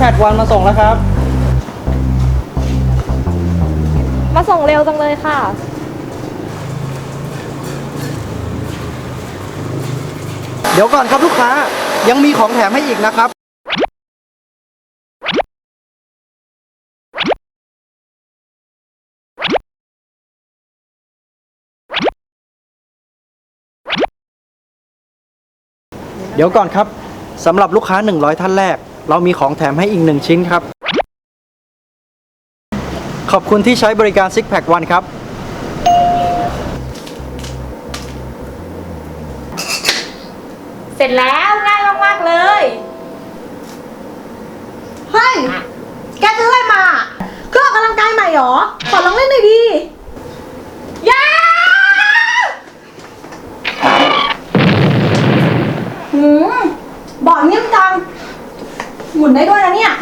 พดวันมาส่งแล้วครับ มาส่งเร็วจังเลยค่ะ เดี๋ยวก่อนครับลูกค้ายังมีของแถมให้อีกนะครับ เดี๋ยวก่อนครับสำหรับลูกค้า 100 ท่านแรก เรามีของแถมให้อีก1ชิ้นครับ ขอบคุณที่ใช้บริการ Six Pack One ครับ เสร็จแล้วง่ายมากๆเลย เฮ้ย แกซื้ออะไรมา เครื่องออกกำลังกายใหม่หรอ ขอลองเล่นหน่อยดียาหืมบอร์ดนิ่มจัง หมุนได้ด้วยนะเนี่ย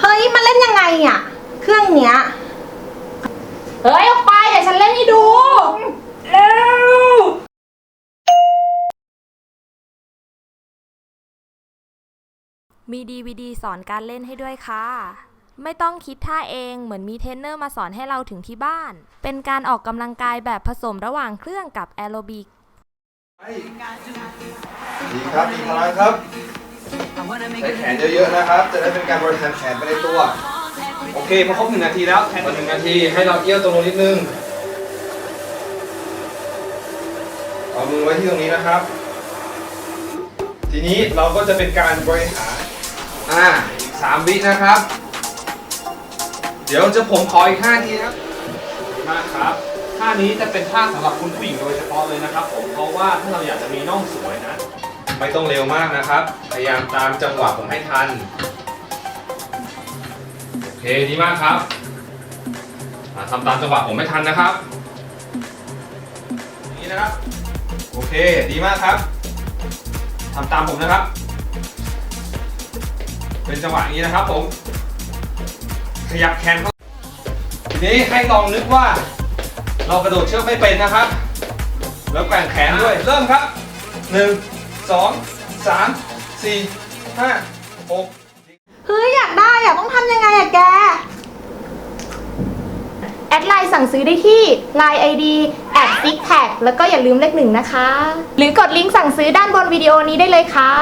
เฮ้ย มันเล่นยังไงอะ เครื่องเนี้ย เฮ้ย ออกไปเดี๋ยวฉันเล่นให้ดู เร็ว มี DVD สอนการเล่นให้ด้วยค่ะ ไม่ต้องคิดท่าเองเหมือนมีเทรนเนอร์มาสอนให้เราถึงที่บ้าน เป็นการออกกำลังกายแบบผสมระหว่างเครื่องกับแอโรบิก ดีครับมีพลังครับ ใช้แขนเยอะๆนะครับ จะได้เป็นการบริหารแขนไปในตัว โอเคพอครบหนึ่งนาทีแล้วแทนพอหนึ่งนาทีให้เราเอี้ยวตรงลงนิดนึง เอามือไว้ที่ตรงนี้นะครับ ทีนี้เราก็จะเป็นการบริหาร อ่า อีกสามวินะครับ เดี๋ยวจะผมขออีกห้าทีนะครับมากครับท่านี้จะเป็นท่าสำหรับคุณผู้หญิงโดยเฉพาะเลยนะครับผมเพราะว่าถ้าเราอยากจะมีน่องสวยนะ ไม่ต้องเร็วมากนะครับ พยายามตามจังหวะผมให้ทัน โอเคดีมากครับทำตามจังหวะผมไม่ทันนะครับอย่างนี้นะครับ โอเคดีมากครับทำตามผมนะครับ เป็นจังหวะนี้นะครับผม ขยับแขนเข้าทีนี้ให้ลองนึกว่า เรากระโดดเชือกไม่เป็นนะครับ แล้วแกว่งแขนด้วย เริ่มครับหนึ่ง 1 2 3 4 5 6เฮ้ยอยากได้อะต้องทำยังไงอะแก แอดไลน์สั่งซื้อได้ที่ Line ID แอด Six Tag แล้วก็อย่าลืมเลขหนึ่งนะคะ หรือกดลิงก์สั่งซื้อด้านบนวิดีโอนี้ได้เลยค่ะ